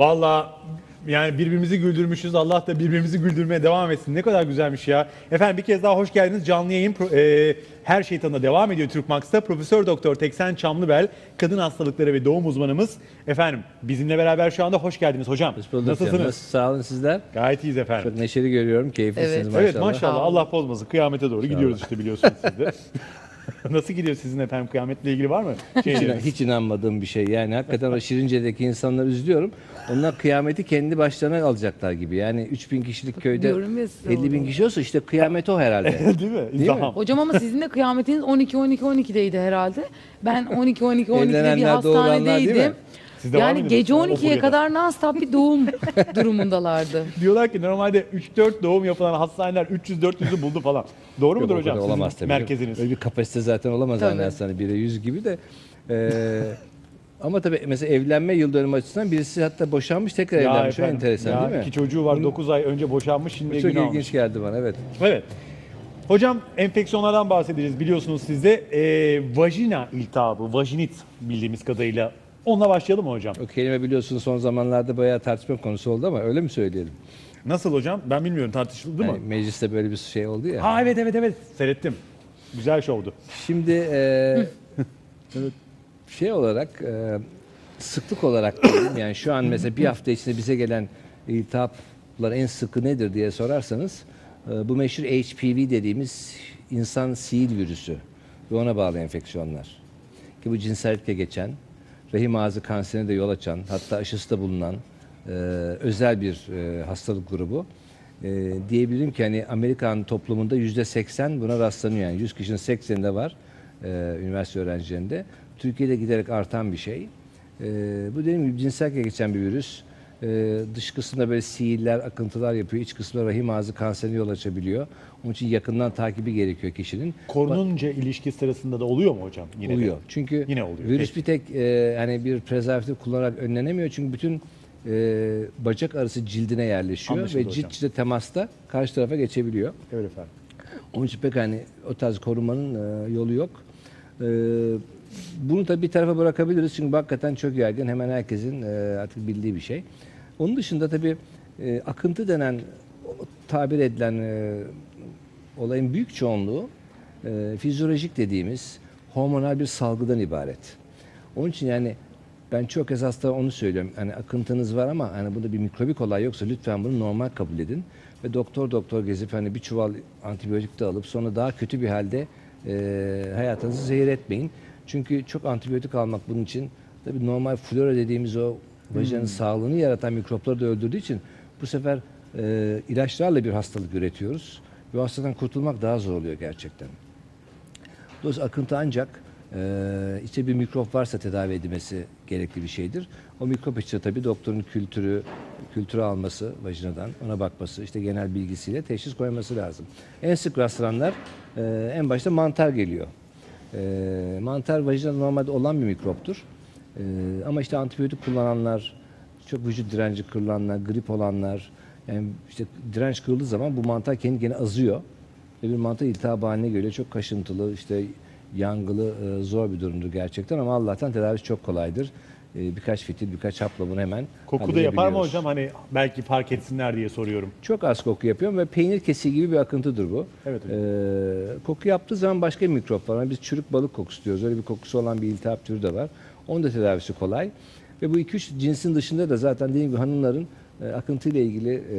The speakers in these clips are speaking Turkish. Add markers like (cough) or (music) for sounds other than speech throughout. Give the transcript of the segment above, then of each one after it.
Valla yani birbirimizi güldürmüşüz. Allah da birbirimizi güldürmeye devam etsin. Ne kadar güzelmiş ya. Efendim bir kez daha hoş geldiniz. Canlı yayın e, her şeytanla devam ediyor Türk Max'ta. Profesör Doktor Teksen Çamlıbel, kadın hastalıkları ve doğum uzmanımız. Efendim bizimle beraber şu anda hoş geldiniz hocam. Hoş bulduk Nasılsınız? canım. Nasıl- Sağ olun sizler. Gayet iyiyiz efendim. Çok neşeli görüyorum. Keyiflisiniz Evet. maşallah. Evet maşallah Sağ. Allah bozmasın. Kıyamete doğru gidiyoruz işte biliyorsunuz siz de. (laughs) (laughs) Nasıl gidiyor sizin efendim kıyametle ilgili var mı? Hiç, inan- hiç inanmadığım bir şey. Yani hakikaten o Şirince'deki insanları üzülüyorum. Onlar kıyameti kendi başlarına alacaklar gibi. Yani 3000 kişilik köyde Diyorum ya size 50 bin kişi olsa işte kıyamet o herhalde. (laughs) Değil mi? mi? İzdiham. Hocam ama sizin de kıyametiniz 12-12-12'deydi herhalde. Ben 12-12-12'de bir değil mi? hastanedeydim. Siz de var Yani gece o 12'ye furyada? kadar non-stop bir doğum (laughs) durumundalardı. Diyorlar ki normalde 3-4 doğum yapılan hastaneler 300-400'ü buldu falan. Doğru Yok, mudur hocam? Sizin olamaz tabii. merkeziniz. Öyle bir kapasite zaten olamaz Tabii. anne hastane 1'e 100 gibi de. Ee, ama tabii mesela evlenme yıl dönümü açısından birisi hatta boşanmış tekrar evlenmiş. O efendim, enteresan ya değil mi? İki çocuğu var 9 ay önce boşanmış şimdi Bu çok ilginç almış. geldi bana evet. Evet. Hocam enfeksiyonlardan bahsedeceğiz biliyorsunuz siz de. Ee, vajina iltihabı, vajinit bildiğimiz kadarıyla. Onunla başlayalım mı hocam? O kelime biliyorsunuz son zamanlarda bayağı tartışma konusu oldu ama öyle mi söyleyelim? Nasıl hocam? Ben bilmiyorum tartışıldı Yani mı? mecliste böyle bir şey oldu ya. Ha evet evet evet seyrettim. Güzel şovdu. Şimdi e, (laughs) şey olarak e, sıklık olarak diyelim yani şu an mesela bir hafta içinde bize gelen iltihaplar en sıkı nedir diye sorarsanız e, bu meşhur HPV dediğimiz insan sil virüsü ve ona bağlı enfeksiyonlar. Ki bu cinsellikle geçen, rahim ağzı kanserine de yol açan, hatta aşısı da bulunan e, özel bir e, hastalık grubu. E, diyebilirim ki hani Amerikan toplumunda yüzde 80 buna rastlanıyor yani 100 kişinin 80'inde var e, üniversite öğrencilerinde. Türkiye'de giderek artan bir şey. E, bu dediğim gibi cinsellikle geçen bir virüs. E, dış kısmında böyle sihirler, akıntılar yapıyor. İç kısmında rahim ağzı kanserine yol açabiliyor. Onun için yakından takibi gerekiyor kişinin. Korununca ilişki sırasında da oluyor mu hocam? Yine de? Oluyor. Çünkü Yine oluyor. virüs Peki. bir tek e, hani bir prezervatif kullanarak önlenemiyor. Çünkü bütün e, bacak arası cildine yerleşiyor Anlaşıldı ve cilt cilde temasta karşı tarafa geçebiliyor. Evet efendim. Onun için pek hani o tarz korumanın e, yolu yok. E, bunu tabii bir tarafa bırakabiliriz çünkü hakikaten çok yaygın. Hemen herkesin e, artık bildiği bir şey. Onun dışında tabii e, akıntı denen tabir edilen e, olayın büyük çoğunluğu e, fizyolojik dediğimiz hormonal bir salgıdan ibaret. Onun için yani ben çok kez hasta onu söylüyorum. Hani akıntınız var ama hani bunda bir mikrobik olay yoksa lütfen bunu normal kabul edin. Ve doktor doktor gezip hani bir çuval antibiyotik de alıp sonra daha kötü bir halde e, hayatınızı zehir etmeyin. Çünkü çok antibiyotik almak bunun için tabii normal flora dediğimiz o vajinanın sağlığını yaratan mikropları da öldürdüğü için bu sefer e, ilaçlarla bir hastalık üretiyoruz. Ve o hastadan kurtulmak daha zor oluyor gerçekten. Dolayısıyla akıntı ancak e, işte bir mikrop varsa tedavi edilmesi gerekli bir şeydir. O mikrop için tabii doktorun kültürü, kültürü alması vajinadan, ona bakması, işte genel bilgisiyle teşhis koyması lazım. En sık rastlananlar e, en başta mantar geliyor. E, mantar vajinada normalde olan bir mikroptur. E, ama işte antibiyotik kullananlar, çok vücut direnci kırılanlar, grip olanlar, yani işte direnç kırıldığı zaman bu mantar kendi kendine azıyor. Ve bir mantar iltihabı haline geliyor. Çok kaşıntılı, işte yangılı, e, zor bir durumdur gerçekten ama Allah'tan tedavisi çok kolaydır. E, Birkaç fitil, birkaç hapla bunu hemen Koku da yapar mı halledebiliyoruz. hocam? Hani belki fark etsinler diye soruyorum. Çok az koku yapıyorum ve peynir kesiği gibi bir akıntıdır bu. Evet hocam. Ee, koku yaptığı zaman başka bir mikrop var. Yani biz çürük balık kokusu diyoruz. Öyle bir kokusu olan bir iltihap türü de var. Onun da tedavisi kolay. Ve bu iki üç cinsin dışında da zaten dediğim gibi hanımların e, akıntıyla ilgili e,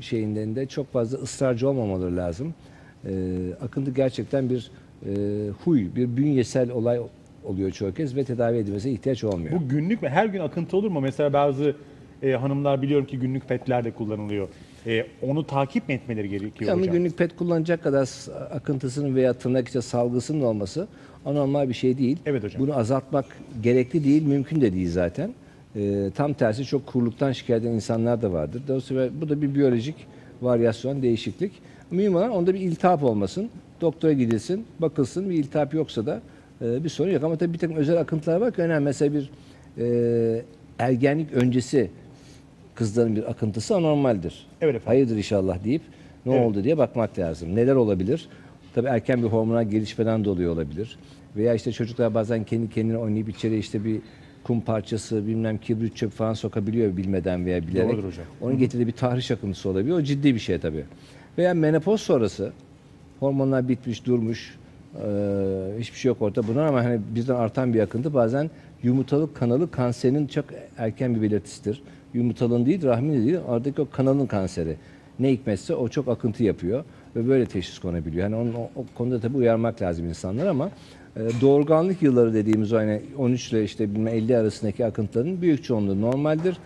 şeyinde çok fazla ısrarcı olmamaları lazım. E, akıntı gerçekten bir e, huy, bir bünyesel olay oluyor çoğu kez ve tedavi edilmesine ihtiyaç olmuyor. Bu günlük mü? Her gün akıntı olur mu? Mesela bazı e, hanımlar biliyorum ki günlük petler de kullanılıyor. E, onu takip mi etmeleri gerekiyor Yani hocam? günlük pet kullanacak kadar akıntısının veya tırnak içinde salgısının olması anormal bir şey değil. Evet hocam. Bunu azaltmak gerekli değil, mümkün de değil zaten. Ee, tam tersi çok kuruluktan şikayet eden insanlar da vardır. Dolayısıyla bu da bir biyolojik varyasyon, değişiklik. Mühim olan onda bir iltihap olmasın. Doktora gidilsin, bakılsın. Bir iltihap yoksa da e, bir sorun yok. Ama tabii bir takım özel akıntılar var ki önemli. Mesela bir e, ergenlik öncesi kızların bir akıntısı anormaldir. Evet efendim. Hayırdır inşallah deyip ne Evet. oldu diye bakmak lazım. Neler olabilir? Tabii erken bir hormonal gelişmeden dolayı olabilir. Veya işte çocuklar bazen kendi kendine oynayıp içeri işte bir kum parçası, bilmem kibrit çöp falan sokabiliyor bilmeden veya bilerek. Doğrudur hocam. Onun getirdiği bir tahriş akıntısı olabiliyor. O ciddi bir şey tabii. Veya menopoz sonrası hormonlar bitmiş, durmuş. eee, hiçbir şey yok ortada. Buna ama hani bizden artan bir akıntı bazen yumurtalık kanalı kanserinin çok erken bir belirtisidir. Yumurtalığın değil, rahmin de değil. Oradaki o kanalın kanseri. Ne hikmetse o çok akıntı yapıyor ve böyle teşhis konabiliyor. Yani onun, o, o konuda tabii uyarmak lazım insanlar ama e, doğurganlık yılları dediğimiz o hani 13 ile işte bilmem 50 arasındaki akıntıların büyük çoğunluğu normaldir.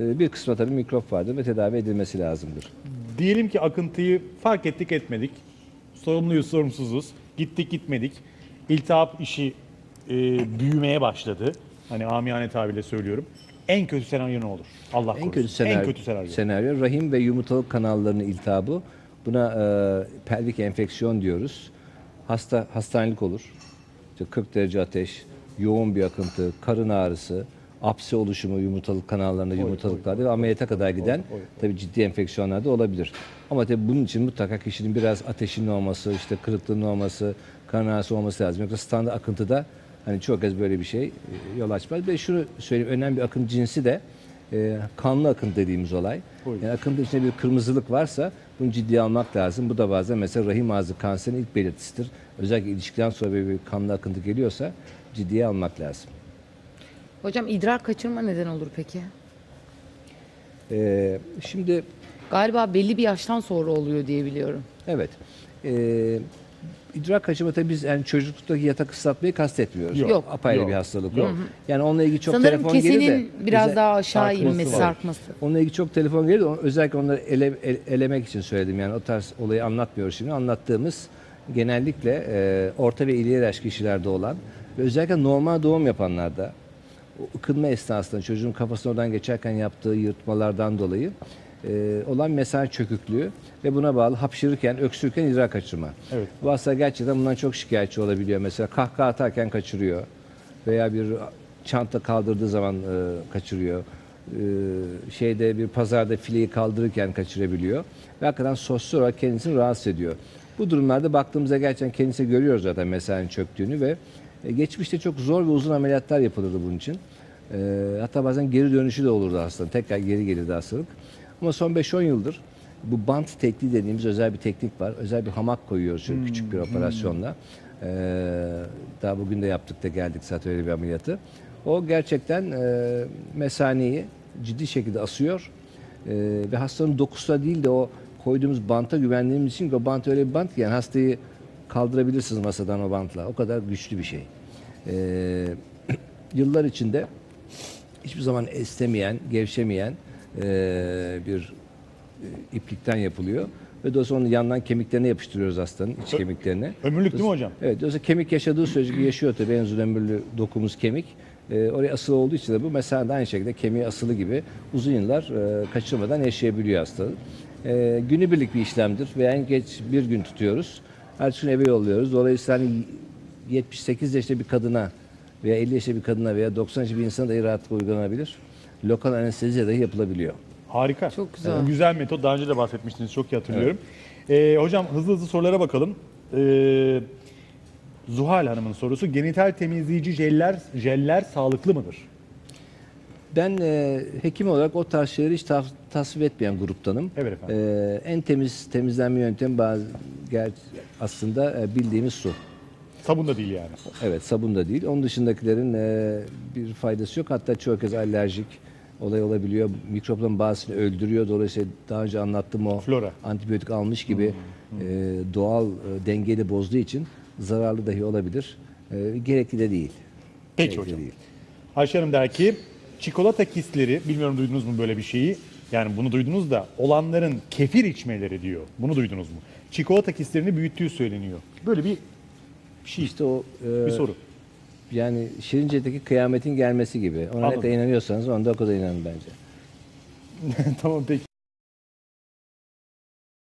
E, bir kısmı tabii mikrop vardır ve tedavi edilmesi lazımdır. Diyelim ki akıntıyı fark ettik etmedik. Sorumluyuz sorumsuzuz. Gittik gitmedik. İltihap işi e, büyümeye başladı. Hani amiyane tabirle söylüyorum. En kötü senaryo ne olur? Allah korusun. En kötü senaryo, En kötü senaryo. senaryo rahim ve yumurtalık kanallarının iltihabı. Buna e, pelvik enfeksiyon diyoruz. Hasta hastanelik olur. İşte 40 derece ateş, yoğun bir akıntı, karın ağrısı, apse oluşumu yumurtalık kanallarında, yumurtalıklarda ve ameliyata kadar giden tabii ciddi enfeksiyonlar da olabilir. Ama tabii bunun için mutlaka kişinin biraz ateşinin olması, işte kırıklığının olması, karın ağrısı olması lazım. Yoksa standart akıntıda hani çok kez böyle bir şey e, yol açmaz. Ve şunu söyleyeyim, önemli bir akıntı cinsi de e, kanlı akıntı dediğimiz olay. Yani akıntı içinde bir kırmızılık varsa bunu ciddiye almak lazım. Bu da bazen mesela rahim ağzı kanserinin ilk belirtisidir. Özellikle ilişkiden sonra böyle bir kanlı akıntı geliyorsa ciddiye almak lazım. Hocam idrar kaçırma neden olur peki? E, şimdi Galiba belli bir yaştan sonra oluyor diye biliyorum. evet e, idrar kaçırma tabii biz yani çocukluktaki yatak ıslatmayı kastetmiyoruz. Yok. Yok. Apayrı Yok. bir hastalık Yok. o. Yani onunla ilgili çok Sanırım telefon gelir de. kesenin biraz daha aşağı sarkması inmesi, var. sarkması. Onunla ilgili çok telefon geldi. O- Özellikle onları ele, el- elemek için söyledim. Yani o tarz olayı anlatmıyoruz şimdi. Anlattığımız genellikle e, orta ve ileri yaş kişilerde olan ve özellikle normal doğum yapanlarda o ıkınma esnasında çocuğun kafasına oradan geçerken yaptığı yırtmalardan dolayı olan mesaj çöküklüğü ve buna bağlı hapşırırken, öksürürken idrar kaçırma. Evet. Bu hastalar gerçekten bundan çok şikayetçi olabiliyor. Mesela kahkaha atarken kaçırıyor veya bir çanta kaldırdığı zaman e, kaçırıyor. E, şeyde bir pazarda fileyi kaldırırken kaçırabiliyor. Ve hakikaten sosyal olarak kendisini rahatsız ediyor. Bu durumlarda baktığımızda gerçekten kendisi görüyoruz zaten mesainin çöktüğünü ve e, geçmişte çok zor ve uzun ameliyatlar yapılırdı bunun için. E, hatta bazen geri dönüşü de olurdu hastanın. Tekrar geri gelirdi hastalık. Ama son 5-10 yıldır bu bant tekniği dediğimiz özel bir teknik var. Özel bir hamak koyuyoruz şöyle küçük bir operasyonla. Ee, daha bugün de yaptık da geldik zaten öyle bir ameliyatı. O gerçekten e, mesaneyi ciddi şekilde asıyor. Ee, ve hastanın dokusuna değil de o koyduğumuz banta güvendiğimiz için o bant öyle bir bant ki yani hastayı kaldırabilirsiniz masadan o bantla. O kadar güçlü bir şey. Ee, (clears throat) yıllar içinde hiçbir zaman esnemeyen, gevşemeyen e, bir e, iplikten yapılıyor. Ve dolayısıyla onun yandan kemiklerine yapıştırıyoruz hastanın iç kemiklerine. Ömürlük değil mi hocam? Evet, dolayısıyla kemik yaşadığı sürece yaşıyor tabii en uzun ömürlü dokumuz kemik. E, oraya asılı olduğu için de bu mesela da aynı şekilde kemiği asılı gibi uzun yıllar e, kaçırmadan yaşayabiliyor hasta. E, günübirlik bir işlemdir ve en geç bir gün tutuyoruz. Ertesi gün eve yolluyoruz. Dolayısıyla hani 78 yaşında bir kadına veya 50 yaşında bir kadına veya 90 yaşında bir insana dahi rahatlıkla uygulanabilir. Lokal anesteziyle dahi yapılabiliyor. Harika. Çok güzel. Ee, Güzel metot. Daha önce de bahsetmiştiniz. Çok iyi hatırlıyorum. Ee, hocam hızlı hızlı sorulara bakalım. Ee, Zuhal Hanım'ın sorusu. Genital temizleyici jeller, jeller sağlıklı mıdır? Ben e, hekim olarak o tarz şeyleri hiç taf- tasvip etmeyen gruptanım. Evet efendim. E, en temiz temizlenme yöntemi bazı aslında e, bildiğimiz su. Sabun da değil yani. Evet sabun da değil. Onun dışındakilerin e, bir faydası yok. Hatta çoğu kez alerjik olay olabiliyor. Mikropların bazısını öldürüyor. Dolayısıyla daha önce anlattığım o Flora. antibiyotik almış gibi e, doğal e, dengeyi bozduğu için zararlı dahi olabilir. E, gerekli de değil. Peki Gerekli hocam. değil. Ayşe Hanım der ki çikolata kistleri, bilmiyorum duydunuz mu böyle bir şeyi? Yani bunu duydunuz da olanların kefir içmeleri diyor. Bunu duydunuz mu? Çikolata kistlerini büyüttüğü söyleniyor. Böyle bir şey, İşte o e, bir soru. Yani Şirince'deki kıyametin gelmesi gibi. Ona ne Anladım. kadar inanıyorsanız onda o kadar inanın bence. (laughs) tamam peki.